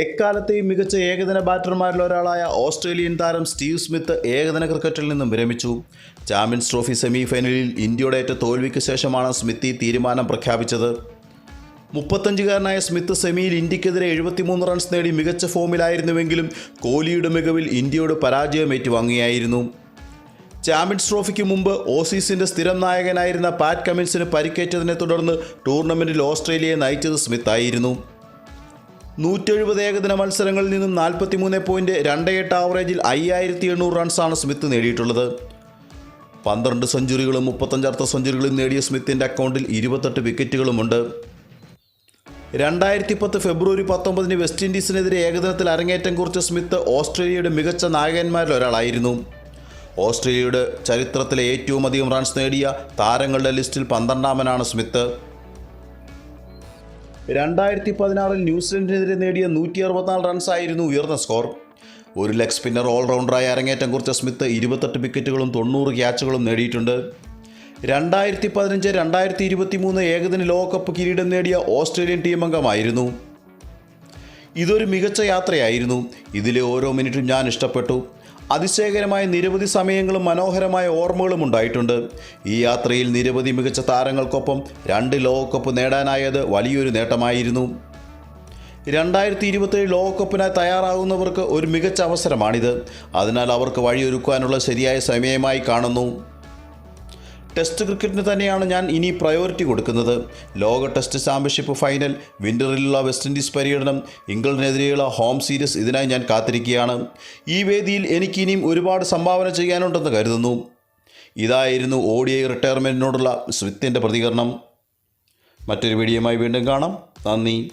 എക്കാലത്തെയും മികച്ച ഏകദിന ബാറ്റർമാരിൽ ഒരാളായ ഓസ്ട്രേലിയൻ താരം സ്റ്റീവ് സ്മിത്ത് ഏകദിന ക്രിക്കറ്റിൽ നിന്നും വിരമിച്ചു. ചാമ്പ്യൻസ് ട്രോഫി സെമി ഫൈനലിൽ ഇന്ത്യയുടെ ഏറ്റ തോൽവിക്ക് ശേഷമാണ് സ്മിത്ത് ഈ തീരുമാനം പ്രഖ്യാപിച്ചത്. മുപ്പത്തഞ്ചുകാരനായ സ്മിത്ത് സെമിയിൽ ഇന്ത്യക്കെതിരെ എഴുപത്തിമൂന്ന് റൺസ് നേടി മികച്ച ഫോമിലായിരുന്നുവെങ്കിലും കോഹ്ലിയുടെ മികവിൽ ഇന്ത്യയോട് പരാജയം ഏറ്റുവാങ്ങിയായിരുന്നു ചാമ്പ്യൻസ് ട്രോഫിക്ക് മുമ്പ് ഓസീസിന്റെ സ്ഥിരം നായകനായിരുന്ന പാറ്റ് കമിൻസിന് പരിക്കേറ്റതിനെ തുടർന്ന് ടൂർണമെന്റിൽ ഓസ്ട്രേലിയയെ നയിച്ചത് സ്മിത്തായിരുന്നു. നൂറ്റെഴുപത് ഏകദിന മത്സരങ്ങളിൽ നിന്നും നാൽപ്പത്തിമൂന്ന് പോയിന്റ് രണ്ട് എട്ട് ആവറേജിൽ അയ്യായിരത്തി എണ്ണൂറ് റൺസാണ് സ്മിത്ത് നേടിയിട്ടുള്ളത്. പന്ത്രണ്ട് സെഞ്ചുറികളും മുപ്പത്തഞ്ച് അർദ്ധ സെഞ്ചുറികളും നേടിയ സ്മിത്തിന്റെ അക്കൗണ്ടിൽ ഇരുപത്തെട്ട് വിക്കറ്റുകളുമുണ്ട്. രണ്ടായിരത്തി പത്ത് ഫെബ്രുവരി പത്തൊമ്പതിന് വെസ്റ്റ് ഇൻഡീസിനെതിരെ ഏകദിനത്തിൽ അരങ്ങേറ്റം കുറിച്ച സ്മിത്ത് ഓസ്ട്രേലിയയുടെ മികച്ച നായകന്മാരിൽ ഒരാളായിരുന്നു. ഓസ്ട്രേലിയയുടെ ചരിത്രത്തിലെ ഏറ്റവും അധികം റൺസ് നേടിയ താരങ്ങളുടെ ലിസ്റ്റിൽ പന്ത്രണ്ടാമനാണ് സ്മിത്ത്. രണ്ടായിരത്തി പതിനാറിൽ ന്യൂസിലൻഡിനെതിരെ നേടിയ നൂറ്റി അറുപത്തിനാല് റൺസായിരുന്നു ഉയർന്ന സ്കോർ. ഒരു ലെഗ് സ്പിന്നർ ഓൾറൗണ്ടറായി അരങ്ങേറ്റം കുറിച്ച സ്മിത്ത് ഇരുപത്തെട്ട് വിക്കറ്റുകളും തൊണ്ണൂറ് ക്യാച്ചുകളും നേടിയിട്ടുണ്ട്. രണ്ടായിരത്തി പതിനഞ്ച് രണ്ടായിരത്തി ഇരുപത്തി മൂന്ന് ഏകദിന ലോകകപ്പ് കിരീടം നേടിയ ഓസ്ട്രേലിയൻ ടീം അംഗമായിരുന്നു. ഇതൊരു മികച്ച യാത്രയായിരുന്നു. ഇതിലെ ഓരോ മിനിറ്റും ഞാൻ ഇഷ്ടപ്പെട്ടു. അതിശയകരമായ നിരവധി സമയങ്ങളും മനോഹരമായ ഓർമ്മകളും ഉണ്ടായിട്ടുണ്ട്. ഈ യാത്രയിൽ നിരവധി മികച്ച താരങ്ങൾക്കൊപ്പം രണ്ട് ലോകകപ്പ് നേടാനായത് വലിയൊരു നേട്ടമായിരുന്നു. രണ്ടായിരത്തി ഇരുപത്തേഴ് ലോകകപ്പിനായി തയ്യാറാകുന്നവർക്ക് ഒരു മികച്ച അവസരമാണിത്. അതിനാൽ അവർക്ക് വഴിയൊരുക്കാനുള്ള ശരിയായ സമയമായി കാണുന്നു. ടെസ്റ്റ് ക്രിക്കറ്റിന് തന്നെയാണ് ഞാൻ ഇനി പ്രയോറിറ്റി കൊടുക്കുന്നത്. ലോക ടെസ്റ്റ് ചാമ്പ്യൻഷിപ്പ് ഫൈനൽ വിന്ററിലുള്ള വെസ്റ്റ് ഇൻഡീസ് പര്യടനം ഇംഗ്ലണ്ടിനെതിരെയുള്ള ഹോം സീരീസ് ഇതിനായി ഞാൻ കാത്തിരിക്കുകയാണ്. ഈ വേദിയിൽ എനിക്കിനിയും ഒരുപാട് സംഭാവന ചെയ്യാനുണ്ടെന്ന് കരുതുന്നു. ഇതായിരുന്നു ഒ ഡി ഐ റിട്ടയർമെന്റിനോടുള്ള സ്വിത്തിന്റെ പ്രതികരണം. മറ്റൊരു വീഡിയോയുമായി വീണ്ടും കാണാം. നന്ദി.